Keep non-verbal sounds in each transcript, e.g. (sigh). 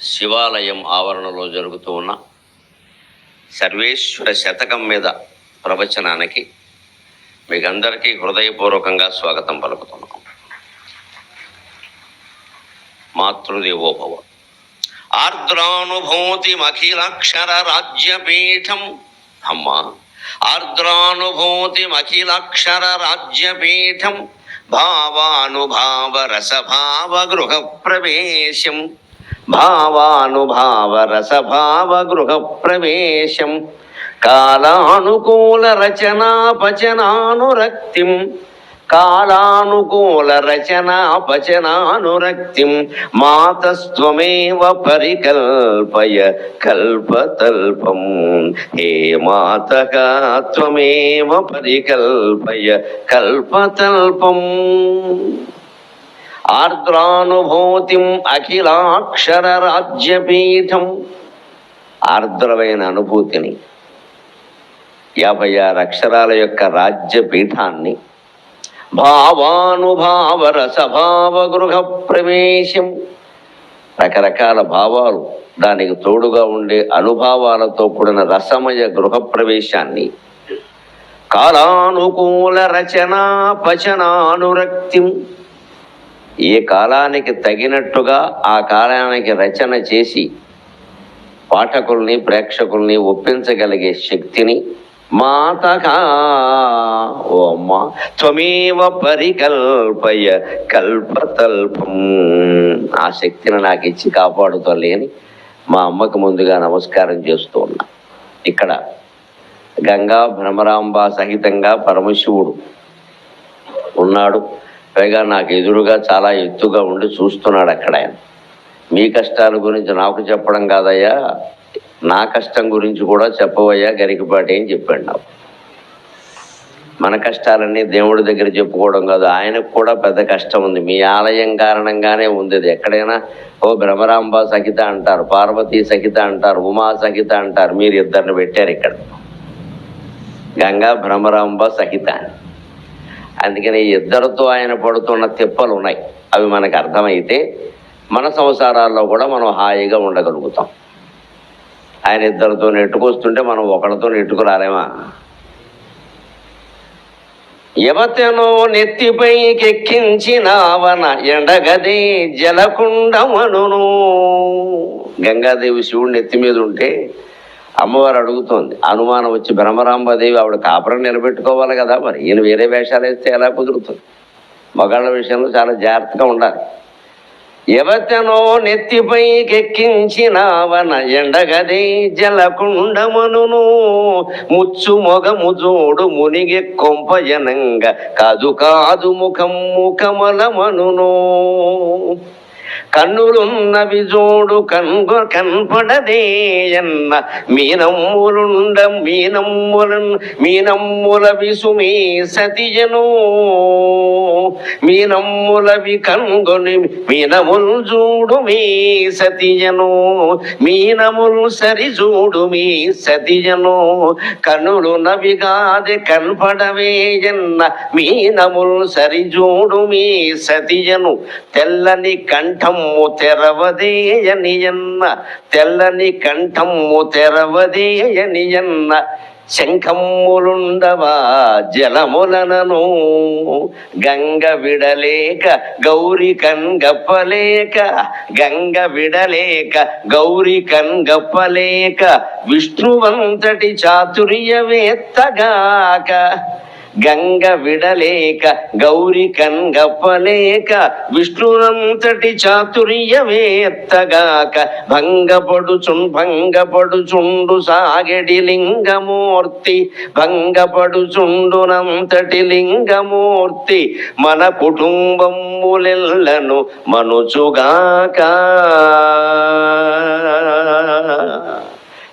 శివాలయం ఆవరణలో జరుగుతూ ఉన్న సర్వేశ్వర శతకం మీద ప్రవచనానికి మీకు అందరికీ హృదయపూర్వకంగా స్వాగతం పలుకుతున్నాం. మాతృదేవోభవ. ఆర్ద్రానుభూతిమఖిలక్షర రాజ్యపీఠం. అమ్మా ఆర్ద్రానుభూతిమఖిలక్షర రాజ్యపీఠం. భావానుభావ రసభావ గృహ ప్రవేశం. భావానుభావ రసభావ గృహ ప్రవేశం కాలానుకూల రచనాపచనానురక్తిం కాలానుకూల రచనాపచనానురక్తిం మాతస్త్వమేవ పరికల్పయ కల్పతల్పం హే మాత త్వమేవ పరికల్పయ కల్పతల్పం. ఆర్ద్రానుభూతిం అఖిలాక్షర రాజ్యపీఠం ఆర్ద్రమైన అనుభూతిని యాభై ఆరు అక్షరాల యొక్క రాజ్యపీఠాన్ని భావానుభావ రసభావ గృహ ప్రవేశం రకరకాల భావాలు దానికి తోడుగా ఉండే అనుభవాలతో కూడిన రసమయ గృహ ప్రవేశాన్ని కాలానుకూల రచనా పచనానురక్తిం ఏ కాలానికి తగినట్టుగా ఆ కాలానికి రచన చేసి పాఠకుల్ని ప్రేక్షకుల్ని ఒప్పించగలిగే శక్తిని మాతకా ఓ అమ్మ త్వమేవ పరికల్పయ కల్పతల్పం. ఆ శక్తిని నాకు ఇచ్చి కాపాడుతలేని మా అమ్మకు ముందుగా నమస్కారం చేస్తూ ఉన్నా. ఇక్కడ గంగా భ్రమరాంబ సహితంగా పరమశివుడు ఉన్నాడు. పైగా నాకు ఎదురుగా చాలా ఎత్తుగా ఉండి చూస్తున్నాడు అక్కడ ఆయన. మీ కష్టాల గురించి నాకు చెప్పడం కాదయ్యా. నా కష్టం గురించి కూడా చెప్పవయ్యా గరికపాటి అని చెప్పాడు నాకు. మన కష్టాలన్నీ దేవుడి దగ్గర చెప్పుకోవడం కాదు ఆయనకు కూడా పెద్ద కష్టం ఉంది. మీ ఆలయం కారణంగానే ఉంది అది. ఎక్కడైనా ఓ భ్రమరాంబ సహిత అంటారు పార్వతీ సహిత అంటారు ఉమా సహిత అంటారు మీరు ఇద్దరిని పెట్టారు ఇక్కడ. గంగా భ్రమరాంబ సహిత అందుకని ఇద్దరితో ఆయన పడుతున్న తిప్పలు ఉన్నాయి అవి మనకు అర్థమైతే మన సంసారాల్లో కూడా మనం హాయిగా ఉండగలుగుతాం. ఆయన ఇద్దరితో నెట్టుకొస్తుంటే మనం ఒకరితో నెట్టుకురాలేమా? యువతను నెత్తిపైకెక్కించినావన ఎండగది జలకుండమను గంగాదేవి శివుడు నెత్తి మీద ఉంటే అమ్మవారు అడుగుతోంది అనుమానం వచ్చి బ్రహ్మరాంబదేవి ఆవిడ కాపురం నిలబెట్టుకోవాలి కదా మరి ఈయన వేరే వేషాలు వేస్తే ఎలా కుదురుతుంది? మగాళ్ళ విషయంలో చాలా జాగ్రత్తగా ఉండాలి. ఎవతనో నెత్తిపైకెక్కించినావన ఎండగదే జలకుండమను ముచ్చు మొగము జోడు మునిగి కొంపయనంగా కాదు కాదు ముఖం ముఖమలమనును కన్నులున్నవి జోడు కన్గు కన్పడదే ఎన్న. మీనమ్ములుండ మీనమ్ములన్ మీనమ్ముల విసుమీ సతియను మీనమ్ములవి కన్గొని మీనములు చూడు మీ సతియను మీనములు సరి చూడు మీ సతియను కనులు నవి కాదే కన్పడవేయన్న మీనములు సరి చూడు మీ సతియను తెల్లని కంట కంఠము తెరవదేయనియన్న తెల్లని కంఠము తెరవదేయనియన్న శంఖమ్ములుండవా జలములనను గంగ విడలేక గౌరి కన్గప్పలేక గంగ విడలేక గౌరి కన్గప్పలేక విష్ణువంతటి చాతుర్యవేత్తగాక గంగ విడలేక గౌరి కన్గప్పలేక విష్ణునంతటి చాతుర్యవేత్తగాక భంగపడుచున్ భంగపడుచుండు సాగెడి లింగమూర్తి భంగపడుచుండునంతటి లింగమూర్తి మన కుటుంబములెల్లను మనుచుగాక.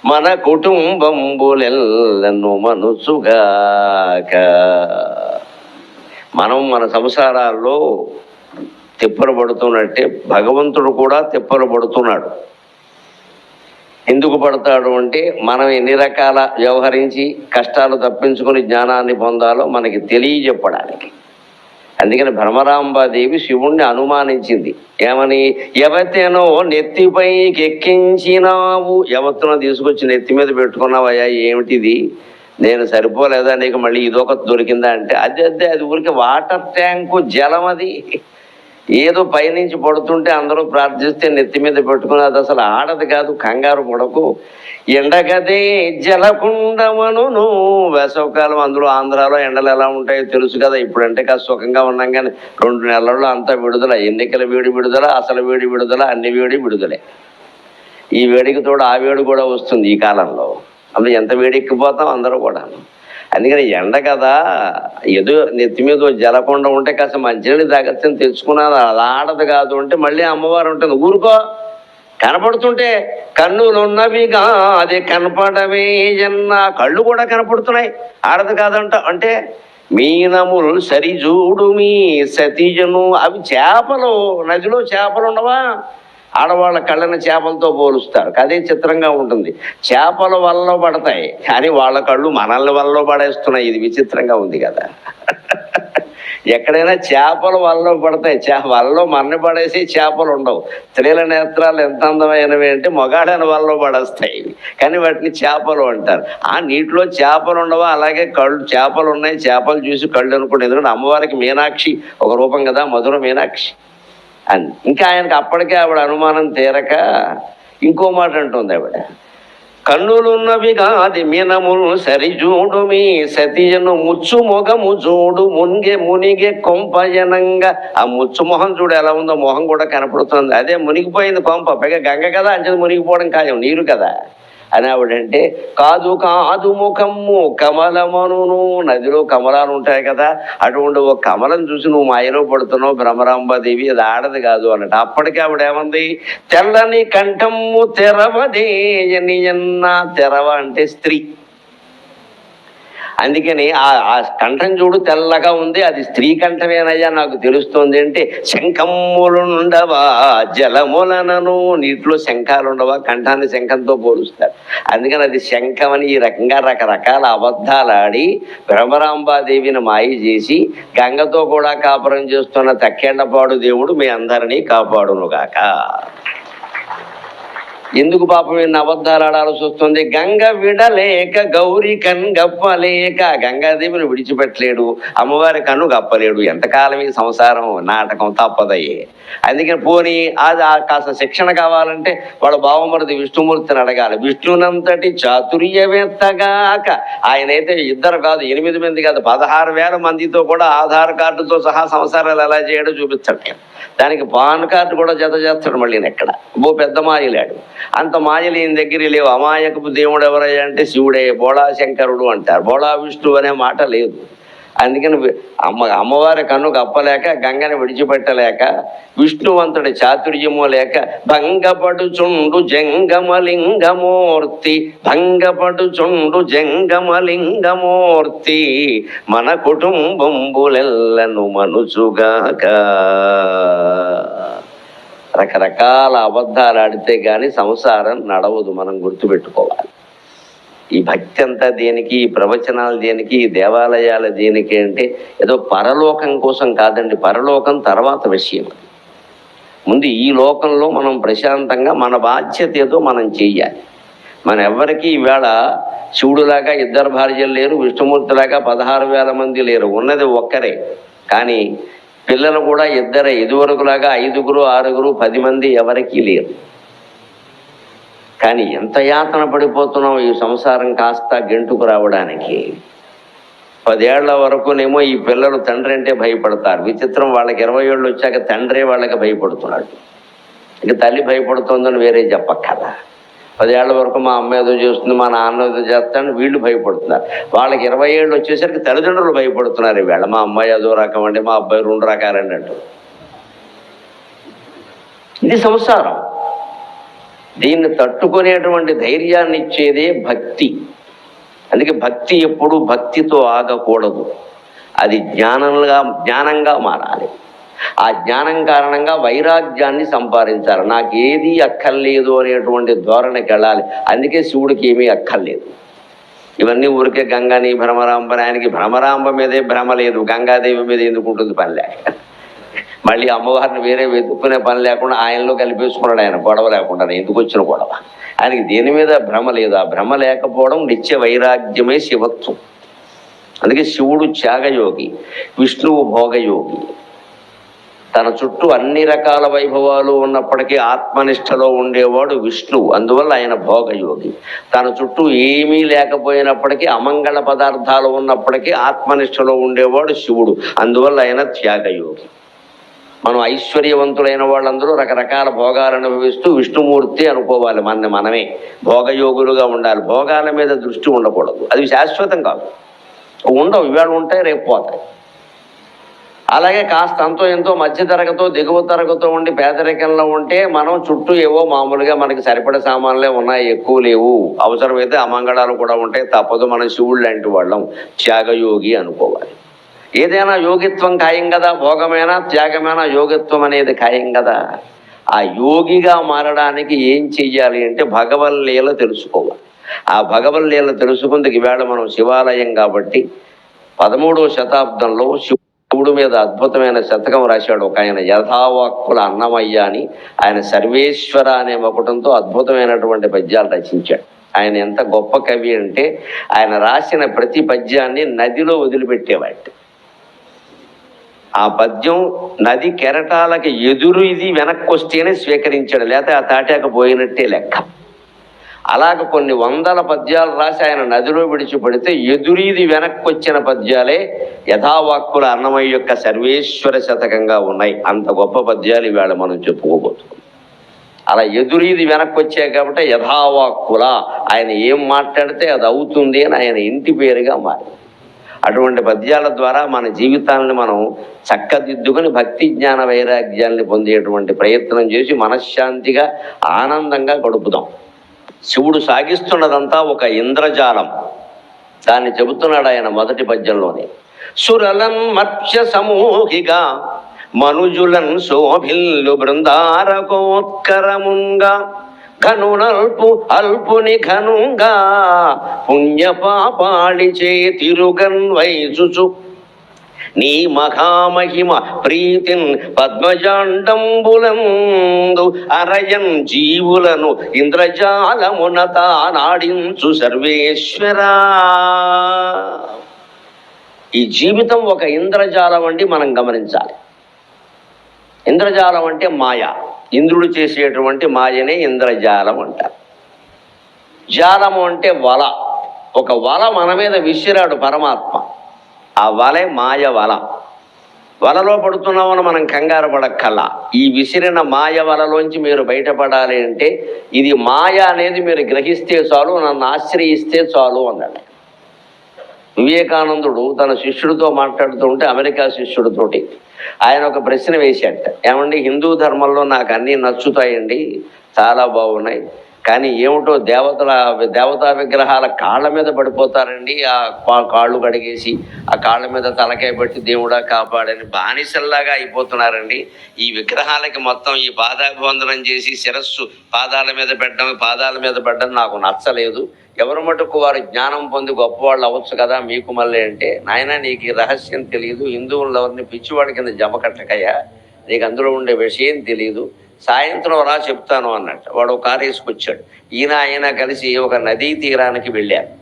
మన కుటుంబంబులెల్లను మనసుగాక. మనం మన సంసారాల్లో తిప్పలు పడుతున్నట్టే భగవంతుడు కూడా తిప్పలు పడుతున్నాడు ఎందుకు పడతాడు అంటే మనం ఎన్ని రకాల వ్యవహరించి కష్టాలు తప్పించుకొని జ్ఞానాన్ని పొందాలో మనకి తెలియజెప్పడానికి. అందుకని భ్రమరాంబాదేవి శివుణ్ణి అనుమానించింది. ఏమని? ఎవతేనో నెత్తిపై ఎక్కించినావు ఎవతనో తీసుకొచ్చి నెత్తి మీద పెట్టుకున్నావయ్యా ఏమిటిది? నేను సరిపోలేదా నీకు మళ్ళీ ఇదొక దొరికిందా అంటే అదే అదే అది ఊరికి వాటర్ ట్యాంకు జలం అది ఏదో పైనుంచి పడుతుంటే అందరూ ప్రార్థిస్తే నెత్తి మీద పెట్టుకుని అది అసలు ఆడది కాదు కంగారు పడకు. ఎండగదే జలకుండమను వేసవకాలం అందులో ఆంధ్రాలో ఎండలు ఎలా ఉంటాయో తెలుసు కదా. ఇప్పుడంటే కాస్త సుఖంగా ఉన్నాం కానీ రెండు నెలల్లో అంతా విడుదల ఎన్నికల వేడి విడుదల అసలు వేడి విడుదల అన్ని వేడి విడుదలే. ఈ వేడికి తోడు ఆ వేడి కూడా వస్తుంది ఈ కాలంలో. అందులో ఎంత వేడెక్కిపోతాం అందరూ కూడా అందుకని ఎండ కదా ఏదో నెత్తి మీద ఓ జలకొండ ఉంటే కాస్త మంచినీళ్ళు తాగచ్చని తెచ్చుకున్నాను అలా ఆడదు కాదు అంటే మళ్ళీ అమ్మవారు ఉంటుంది ఊరుకో కనపడుతుంటే కన్నులున్నవిగా అది కనపడమే జన్న కళ్ళు కూడా కనపడుతున్నాయి. ఆడదు కాదంట అంటే మీనములు సరిజూడు మీ సతీజను అవి చేపలు నదిలో చేపలు ఉండవా? ఆడవాళ్ళ కళ్ళని చేపలతో పోలుస్తారు. అదే చిత్రంగా ఉంటుంది. చేపల వలలో పడతాయి. కానీ వాళ్ళ కళ్ళు మనల్ని వలలో పడేస్తున్నాయి. ఇది విచిత్రంగా ఉంది కదా. (laughs) ఎక్కడైనా చేపలు వలలో పడతాయి. చే వలలో మన్ని పడేసి చేపలు ఉండవు. స్త్రీల నేత్రాలు ఎంత అందమైనవి అంటే మొగాడని వల్ల పడేస్తాయి. కానీ వాటిని చేపలు అంటారు. ఆ నీటిలో చేపలు ఉండవా? అలాగే కళ్ళు చేపలు ఉన్నాయి. చేపలు చూసి కళ్ళు అనుకోండి. ఎందుకంటే అమ్మవారికి మీనాక్షి ఒక రూపం కదా. మధుర మీనాక్షి. అని ఇంకా ఆయనకి అప్పటికే ఆవిడ అనుమానం తీరక ఇంకో మాట అంటుంది ఆవిడ. కన్నులున్నవి కాది మీనములు సరిజూడు మీ సతీయను ముచ్చు మొగము చూడు మునిగే మునిగే కొంపయనంగా ఆ ముచ్చు మొహం చూడు ఎలా ఉందో మొహం కూడా కనపడుతుంది. అదే మునిగిపోయింది కొంప. పైగా గంగ కదా అంచెది మునిగిపోవడం కాదు నీరు కదా. అని ఆవిడంటే కాదు కాదు ముఖము కమలమను నదిలో కమలాలు ఉంటాయి కదా అటువంటి ఒక కమలం చూసి నువ్వు మాయలో పడుతున్నావు భ్రమరాంబాదేవి అది ఆడది కాదు అన్నట్టు. అప్పటికి ఆవిడ ఏమంది తెల్లని కంఠము తెరవదే ఎన్న తెరవ అంటే స్త్రీ. అందుకని ఆ ఆ కంఠం చూడు తెల్లగా ఉంది అది స్త్రీ కంఠమేనయ్యా నాకు తెలుస్తుంది అంటే శంఖములుండవా జలములనను నీటిలో శంఖాలు ఉండవా కంఠాన్ని శంఖంతో పోలుస్తారు. అందుకని అది శంఖం అని ఈ రకంగా రకరకాల అబద్ధాలు ఆడి భ్రమరాంబాదేవిని మాయ చేసి గంగతో కూడా కాపురం చేస్తున్న తక్కేళ్ళపాడు దేవుడు మీ అందరినీ కాపాడునుగాక. ఎందుకు పాపం ఎన్ని అబద్ధాలు ఆడాల్సి వస్తుంది గంగ విడలేక గౌరీ కన్ గప్పలేక గంగాదేవిని విడిచిపెట్టలేడు అమ్మవారి కన్ను గప్పలేడు ఎంతకాలం ఈ సంసారం నాటకం తప్పదయ్యే. అందుకని పోనీ అది ఆ కాస్త శిక్షణ కావాలంటే వాళ్ళ బావమరిది విష్ణుమూర్తిని అడగాలి. విష్ణునంతటి చాతుర్యవేత్తగాక ఆయనైతే ఇద్దరు కాదు ఎనిమిది మంది కాదు పదహారు వేల మందితో కూడా ఆధార్ కార్డుతో సహా సంసారాలు ఎలా చేయడో చూపిస్తాడు దానికి పాన్ కార్డు కూడా జత చేస్తాడు మళ్ళీ ఎక్కడ. ఓ పెద్ద మాయలాడు. అంత మాయలు ఈయన దగ్గర లేవు. అమాయకపు దేవుడు ఎవరయ్యా అంటే శివుడే బోళా శంకరుడు అంటారు. బోళా విష్ణువు అనే మాట లేదు. అందుకని అమ్మ అమ్మవారి కన్ను కప్పలేక గంగని విడిచిపెట్టలేక విష్ణువంతుడి చాతుర్యము లేక భంగపడుచుండు జంగమలింగమూర్తి భంగపడుచుండు జంగమలింగమూర్తి మన కుటుంబంబులెల్లను మనుచుగాక. రకరకాల అబద్ధాలు ఆడితే కానీ సంసారం నడవదు మనం గుర్తుపెట్టుకోవాలి. ఈ భక్తి అంతా దేనికి ఈ ప్రవచనాలు దేనికి ఈ దేవాలయాలు దేనికి అంటే ఏదో పరలోకం కోసం కాదండి పరలోకం తర్వాత విషయం. ముందు ఈ లోకంలో మనం ప్రశాంతంగా మన బాధ్యత ఏదో మనం చెయ్యాలి. మన ఎవరికి ఈవేళ శివుడులాగా ఇద్దరు భార్యలు లేరు విష్ణుమూర్తిలాగా పదహారు వేల మంది లేరు ఉన్నది ఒక్కరే. కానీ పిల్లలు కూడా ఇద్దరే ఇదివరకులాగా ఐదుగురు ఆరుగురు పది మంది ఎవరికీ లేరు. కానీ ఎంత యాతన పడిపోతున్నాం ఈ సంసారం కాస్త గెంటుకు రావడానికి? పదేళ్ళ వరకునేమో ఈ పిల్లలు తండ్రి అంటే భయపడతారు. విచిత్రం వాళ్ళకి ఇరవై ఏళ్ళు వచ్చాక తండ్రే వాళ్ళకి భయపడుతున్నాడు. ఇక తల్లి భయపడుతోందని వేరే చెప్పక్కర్లా. పదేళ్ళ వరకు మా అమ్మ ఏదో చేస్తుంది మా నాన్న ఏదో చేస్తాను వీళ్ళు భయపడుతున్నారు. వాళ్ళకి ఇరవై ఏళ్ళు వచ్చేసరికి తల్లిదండ్రులు భయపడుతున్నారు ఈవేళ. మా అమ్మాయి అదో రకం అండి మా అబ్బాయి రెండు రకాలండి అంటూ. ఇది సంసారం. దీన్ని తట్టుకునేటువంటి ధైర్యాన్ని ఇచ్చేదే భక్తి. అందుకే భక్తి ఎప్పుడు భక్తితో ఆగకూడదు. అది జ్ఞానంగా జ్ఞానంగా మారాలి. ఆ జ్ఞానం కారణంగా వైరాగ్యాన్ని సంపాదించాలి. నాకు ఏది అక్కర్లేదు అనేటువంటి ధోరణికి వెళ్ళాలి. అందుకే శివుడికి ఏమీ అక్కర్లేదు. ఇవన్నీ ఊరికే గంగాని భ్రమరాంబ ఆయనకి భ్రమరాంబ మీదే భ్రమ లేదు. గంగాదేవి మీద ఎందుకు ఉంటుంది పని లేక మళ్ళీ అమ్మవారిని వేరే వెతుక్కునే పని లేకుండా ఆయనలో కలిపేసుకున్నాడు ఆయన. గొడవ లేకుండా ఎందుకు వచ్చిన గొడవ? ఆయనకి దేని మీద భ్రమ లేదు. ఆ భ్రమ లేకపోవడం నిత్య వైరాగ్యమే శివత్వం. అందుకే శివుడు త్యాగయోగి విష్ణువు భోగయోగి. తన చుట్టూ అన్ని రకాల వైభవాలు ఉన్నప్పటికీ ఆత్మనిష్టలో ఉండేవాడు విష్ణువు అందువల్ల ఆయన భోగయోగి. తన చుట్టూ ఏమీ లేకపోయినప్పటికీ అమంగళ పదార్థాలు ఉన్నప్పటికీ ఆత్మనిష్టలో ఉండేవాడు శివుడు. అందువల్ల ఆయన త్యాగయోగి. మనం ఐశ్వర్యవంతులైన వాళ్ళందరూ రకరకాల భోగాలు అనుభవిస్తూ విష్ణుమూర్తి అనుకోవాలి మన మనమే. భోగయోగులుగా ఉండాలి. భోగాల మీద దృష్టి ఉండకూడదు. అది శాశ్వతం కాదు. ఉండవు. ఇవాళ ఉంటాయి రేపు పోతాయి. అలాగే కాస్త అంతో ఎంతో మధ్య తరగతో దిగువ తరగతో ఉండి పేదరికంలో ఉంటే మనం చుట్టూ ఏవో మామూలుగా మనకి సరిపడే సామాన్లే ఉన్నాయి ఎక్కువ లేవు. అవసరమైతే అమంగళాలు కూడా ఉంటాయి తప్పదు మనం శివుడు లాంటి వాళ్ళం. త్యాగయోగి అనుకోవాలి. ఏదైనా యోగిత్వం ఖాయం కదా భోగమైనా త్యాగమైనా యోగిత్వం అనేది ఖాయం కదా. ఆ యోగిగా మారడానికి ఏం చెయ్యాలి అంటే భగవల్లీల తెలుసుకోవాలి. ఆ భగవల్లీల తెలుసుకుందుకు ఈవేళ మనం శివాలయం కాబట్టి పదమూడవ శతాబ్దంలో శివుడు మీద అద్భుతమైన శతకం రాశాడు ఒక ఆయన. యథావాక్కుల అన్నమయ్య అని ఆయన సర్వేశ్వర అనే ఒకటంతో అద్భుతమైనటువంటి పద్యాలు రచించాడు. ఆయన ఎంత గొప్ప కవి అంటే ఆయన రాసిన ప్రతి పద్యాన్ని నదిలో వదిలిపెట్టేవాడు. ఆ పద్యం నది కెరటాలకి ఎదురు ఇది వెనక్కి వస్తేనే స్వీకరించాడు. లేకపోతే ఆ తాటాక పోయినట్టే లెక్క. అలాగ కొన్ని వందల పద్యాలు రాసి ఆయన నదిలో విడిచిపడితే ఎదురీది వెనక్కి వచ్చిన పద్యాలే యథావాక్కుల అన్నమయ్య యొక్క సర్వేశ్వర శతకంగా ఉన్నాయి. అంత గొప్ప పద్యాలు ఇవాళ మనం చెప్పుకోబోతున్నాం. అలా ఎదురీది వెనక్కి వచ్చాయి కాబట్టి యథావాక్కుల ఆయన ఏం మాట్లాడితే అది అవుతుంది అని ఆయన ఇంటి పేరుగా మారింది అటువంటి పద్యాల ద్వారా మన జీవితాలను మనం చక్కదిద్దుకొని భక్తి జ్ఞాన వైరాగ్యాన్ని పొందేటువంటి ప్రయత్నం చేసి మనశ్శాంతిగా ఆనందంగా గడుపుదాం. శివుడు సాగిస్తున్నదంతా ఒక ఇంద్రజాలం. దాన్ని చెబుతున్నాడు ఆయన మొదటి పద్యంలోని. సురలన్ మర్ప్య సమూహిగా మనుజులన్ శోభిల్లు బృందారకోత్కరముంగా ఘనునల్పు అల్పుని ఘనుగా పుణ్యపాపాళి చే తిరుగన్ వైచుచు నీ మహామహిమ ప్రీతిన్ పద్మజాండంబులందు అరయన్ జీవులను ఇంద్రజాలమున తానాడించు సర్వేశ్వరా. ఈ జీవితం ఒక ఇంద్రజాలం అండి మనం గమనించాలి. ఇంద్రజాలం అంటే మాయ. ఇంద్రుడు చేసేటువంటి మాయనే ఇంద్రజాలం అంటారు. జాలము అంటే వల. ఒక వల మన మీద విసిరాడు పరమాత్మ. ఆ వలే మాయ వల. వలలో పడుతున్నామని మనం కంగారు పడక్కల్లా ఈ విసిరిన మాయ వలలోంచి మీరు బయటపడాలి అంటే ఇది మాయ అనేది మీరు గ్రహిస్తే చాలు నన్ను ఆశ్రయిస్తే చాలు అన్నాడు. వివేకానందుడు తన శిష్యుడితో మాట్లాడుతుంటే అమెరికా శిష్యుడితోటి ఆయన ఒక ప్రశ్న వేశాట ఏమండి హిందూ ధర్మంలో నాకు అన్నీ నచ్చుతాయండి? చాలా బాగున్నాయి. కానీ ఏమిటో దేవతల దేవతా విగ్రహాల కాళ్ళ మీద పడిపోతారండి. ఆ కా- కాళ్ళు కడిగేసి ఆ కాళ్ళ మీద తలకాయ పెట్టి దేవుడా కాపాడని బానిసల్లాగా అయిపోతున్నారండి. ఈ విగ్రహాలకి మొత్తం ఈ బాధాభివందనం చేసి శిరస్సు పాదాల మీద పెట్టడం పాదాల మీద పెట్టడం నాకు నచ్చలేదు. ఎవరు మటుకు వారు జ్ఞానం పొంది గొప్పవాళ్ళు అవ్వచ్చు కదా మీకు మళ్ళీ అంటే నాయన నీకు ఈ రహస్యం తెలియదు. హిందువులు ఎవరిని పిచ్చివాడి కింద జమ కట్టకయ్యా? నీకు అందులో ఉండే విషయం తెలియదు. సాయంత్రం రా చెప్తాను అన్నట్టు. వాడు ఒక కారు వేసుకొచ్చాడు. ఈయన ఆయన కలిసి ఒక నదీ తీరానికి వెళ్ళారు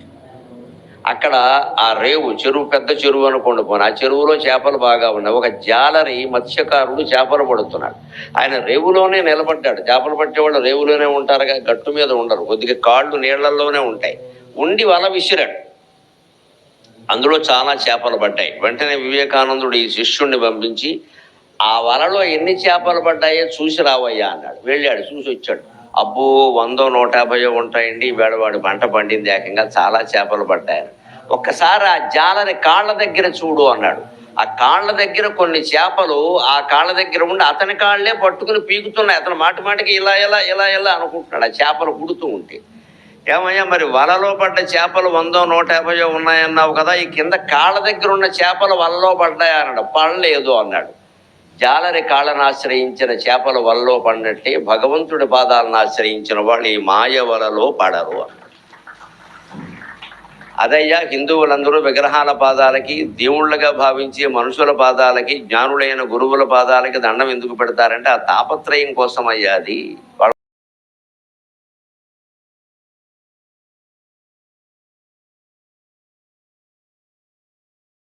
అక్కడ ఆ రేవు చెరువు పెద్ద చెరువు అనుకోండి పోను. ఆ చెరువులో చేపలు బాగా ఉన్నాయి. ఒక జాలరి మత్స్యకారుడు చేపలు పడుతున్నాడు. ఆయన రేవులోనే నిలబడ్డాడు. చేపలు పట్టేవాళ్ళు రేవులోనే ఉంటారుగా గట్టు మీద ఉండరు. కొద్దిగా కాళ్ళు నీళ్ళలోనే ఉంటాయి. ఉండి వల విసిరాడు. అందులో చాలా చేపలు పడ్డాయి. వెంటనే వివేకానందుడు ఈ శిష్యుణ్ణి పంపించి ఆ వలలో ఎన్ని చేపలు పడ్డాయో చూసి రావయ్యా అన్నాడు. వెళ్ళాడు చూసి వచ్చాడు. అబ్బో వందో నూట యాభై ఉంటాయండి. ఈవేళ వాడు పంట పండింది ఏకంగా చాలా చేపలు పడ్డాయని ఒక్కసారి ఆ జాలని కాళ్ళ దగ్గర చూడు అన్నాడు. ఆ కాళ్ళ దగ్గర కొన్ని చేపలు ఆ కాళ్ళ దగ్గర ఉండి అతని కాళ్ళే పట్టుకుని పీకుతున్నాయి. అతను మాటి మాటికి ఇలా ఇలా ఇలా ఇలా అనుకుంటున్నాడు. ఆ చేపలు పుడుతూ ఉంటే. ఏమయ్యా మరి వలలో పడ్డ చేపలు వందో నూట యాభై ఉన్నాయన్నావు కదా. ఈ కింద కాళ్ళ దగ్గర ఉన్న చేపలు వలలో పడ్డాయన్నాడు పడలేదు అన్నాడు. జాలరి కాళ్ళను ఆశ్రయించిన చేపల వలలో పడినట్టే భగవంతుడి పాదాలను ఆశ్రయించిన వాళ్ళు ఈ మాయ వలలో పడరు అదయ్యా హిందువులందరూ విగ్రహాల పాదాలకి దేవుళ్ళగా భావించే మనుషుల పాదాలకి జ్ఞానులైన గురువుల పాదాలకి దండం ఎందుకు పెడతారంటే ఆ తాపత్రయం కోసం అయ్యాది